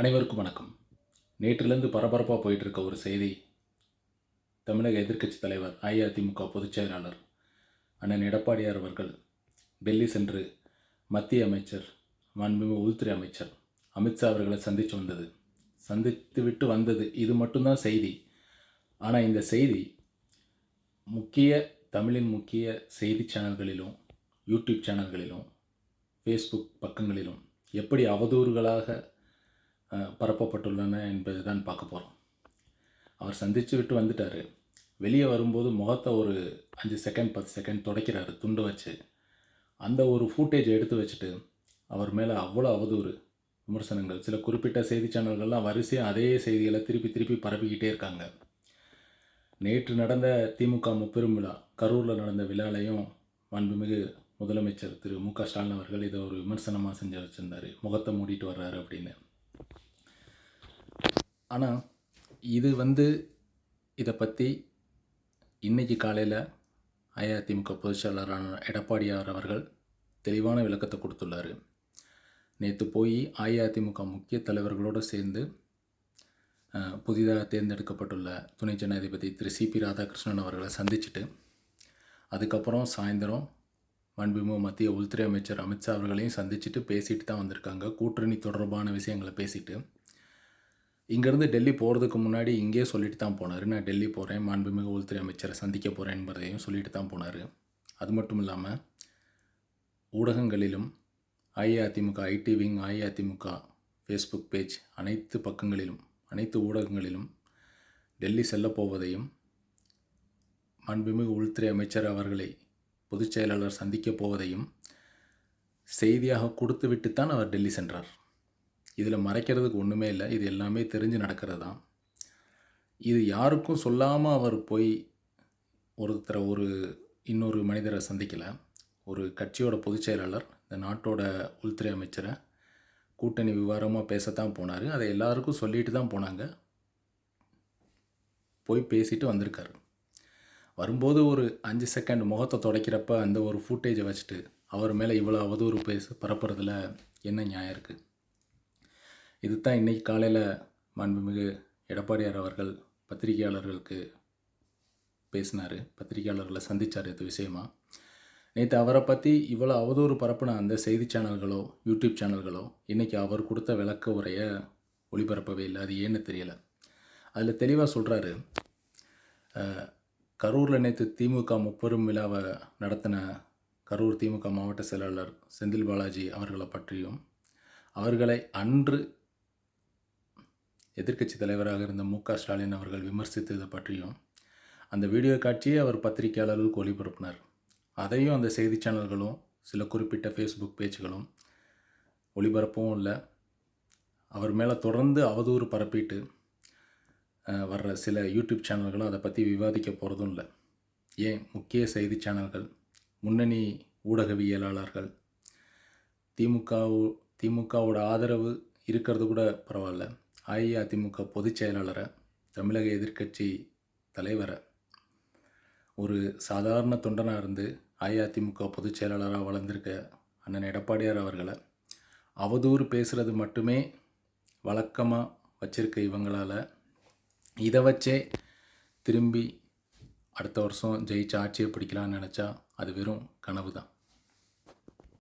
அனைவருக்கும் வணக்கம். நேற்றிலிருந்து பரபரப்பாக போயிட்டு இருக்க ஒரு செய்தி தமிழக எதிர்க்கட்சி தலைவர் அஇஅதிமுக பொதுச் செயலாளர் அண்ணன் எடப்பாடியார் அவர்கள் டெல்லி சென்று மத்திய அமைச்சர் மாண்புமிகு உள்துறை அமைச்சர் அமித்ஷா அவர்களை சந்தித்து வந்தது. சந்தித்து விட்டு வந்தது இது மட்டும்தான் செய்தி. ஆனால் இந்த செய்தி முக்கிய தமிழின் முக்கிய செய்தி சேனல்களிலும் யூடியூப் சேனல்களிலும் ஃபேஸ்புக் பக்கங்களிலும் எப்படி அவதூறுகளாக பரப்பப்பட்டுள்ளன என்பது தான் பார்க்க போகிறோம் அவர் சந்தித்து விட்டு வந்துட்டார். வெளியே வரும்போது முகத்தை ஒரு அஞ்சு செகண்ட் பத்து செகண்ட் துடைக்கிறாரு துண்டு வச்சு. அந்த ஒரு ஃபூட்டேஜ் எடுத்து வச்சுட்டு அவர் மேலே அவ்வளோ அவதூறு விமர்சனங்கள். சில குறிப்பிட்ட செய்தி சேனல்கள்லாம் வரிசையாக அதே செய்திகளை திருப்பி திருப்பி பரப்பிக்கிட்டே இருக்காங்க. நேற்று நடந்த திமுக முப்பெரும் விழா கரூரில் நடந்த விழாலையும் மாண்புமிகு முதலமைச்சர் திரு மு க ஸ்டாலின் அவர்கள் இதை ஒரு விமர்சனமாக செஞ்சு வச்சுருந்தார். முகத்தை மூடிட்டு வர்றாரு அப்படின்னு. ஆனால் இது வந்து இதை பற்றி இன்னைக்கு காலையில் அஇஅதிமுக பொதுச்செயலாளரான எடப்பாடியார் அவர்கள் தெளிவான விளக்கத்தை கொடுத்துள்ளார். நேற்று போய் அஇஅதிமுக முக்கிய தலைவர்களோடு சேர்ந்து புதிதாக தேர்ந்தெடுக்கப்பட்டுள்ள துணை ஜனாதிபதி திரு சிபி ராதாகிருஷ்ணன் அவர்களை சந்திச்சுட்டு அதுக்கப்புறம் சாயந்தரம் மண்பிமு மத்திய உள்துறை அமைச்சர் அமித்ஷா அவர்களையும் சந்திச்சுட்டு பேசிட்டு தான் வந்திருக்காங்க. கூட்டணி தொடர்பான விஷயங்களை பேசிட்டு. இங்கேருந்து டெல்லி போகிறதுக்கு முன்னாடி இங்கேயே சொல்லிட்டு தான் போனார். நான் டெல்லி போகிறேன் மாண்புமிகு உள்துறை அமைச்சரை சந்திக்க போகிறேன் என்பதையும் சொல்லிட்டு தான் போனார். அது மட்டும் இல்லாமல் ஊடகங்களிலும் AIADMK IT wing AIADMK Facebook page அனைத்து பக்கங்களிலும் அனைத்து ஊடகங்களிலும் டெல்லி செல்லப் போவதையும் மாண்புமிகு உள்துறை அமைச்சர் அவர்களை பொதுச் செயலாளர் சந்திக்கப் போவதையும் செய்தியாக கொடுத்துவிட்டு தான் அவர் டெல்லி சென்றார். இதில் மறைக்கிறதுக்கு ஒன்றுமே இல்லை. இது எல்லாமே தெரிஞ்சு நடக்கிறது தான் இது யாருக்கும் சொல்லாமல் அவர் போய் ஒருத்தரை ஒரு இன்னொரு மனிதரை சந்திக்கலை. ஒரு கட்சியோட பொதுச் செயலாளர் இந்த நாட்டோட உள்துறை அமைச்சரை கூட்டணி விவரமாக பேசத்தான் போனார். அதை எல்லாருக்கும் சொல்லிட்டு தான் போனாங்க. போய் பேசிட்டு வந்திருக்காரு. வரும்போது ஒரு அஞ்சு செகண்ட் முகத்தை துடைக்கிறப்ப அந்த ஒரு ஃபூட்டேஜை வச்சுட்டு அவர் மேலே இவ்வளோ அவதூறு பேச பரப்புறதுல என்ன நியாயம் இருக்குது இது தான் இன்றைக்கி காலையில் மாண்புமிகு எடப்பாடியார் அவர்கள் பத்திரிகையாளர்களுக்கு பேசினார். பத்திரிகையாளர்களை சந்தித்தார் இது விஷயமா. நேற்று அவரை பற்றி இவ்வளோ அவதூறு பரப்புன அந்த செய்தி சேனல்களோ யூடியூப் சேனல்களோ இன்றைக்கி அவர் கொடுத்த விளக்க உரையை ஒளிபரப்பவே இல்லை. அது ஏன்னு தெரியலை. அதில் தெளிவாக சொல்கிறாரு கரூரில் நேற்று திமுக முப்பெரும் விழாவை நடத்தின கரூர் திமுக மாவட்ட செயலாளர் செந்தில் பாலாஜி அவர்களை பற்றியும் அவர்களை அன்று எதிர்க்கட்சி தலைவராக இருந்த மு க ஸ்டாலின் அவர்கள் விமர்சித்ததை பற்றியும் அந்த வீடியோ காட்சியை அவர் பத்திரிகையாளர்களுக்கு ஒளிபரப்பினார் அதையும் அந்த செய்தி சேனல்களும் சில குறிப்பிட்ட ஃபேஸ்புக் பேஜ்களும் ஒளிபரப்பவும் இல்லை. அவர் மேலே தொடர்ந்து அவதூறு பரப்பிட்டு வர்ற சில யூடியூப் சேனல்களும் அதை பற்றி விவாதிக்க போகிறதும் இல்லை. ஏன்? முக்கிய செய்தி சேனல்கள் முன்னணி ஊடகவியலாளர்கள் திமுக திமுகவோட ஆதரவு இருக்கிறது கூட பரவாயில்ல. அஇஅதிமுக பொதுச் செயலாளரை தமிழக எதிர்க்கட்சி தலைவரை ஒரு சாதாரண தொண்டனாக இருந்து அஇஅதிமுக பொதுச் செயலாளராக வளர்ந்திருக்க அண்ணன் எடப்பாடியார் அவர்களை அவதூறு பேசுகிறது மட்டுமே வழக்கமாக வச்சிருக்க இவங்களால் இதை வச்சே திரும்பி அடுத்த வருஷம் ஜெயிச்சு ஆட்சியை பிடிக்கலான்னு நினச்சா அது வெறும் கனவு தான்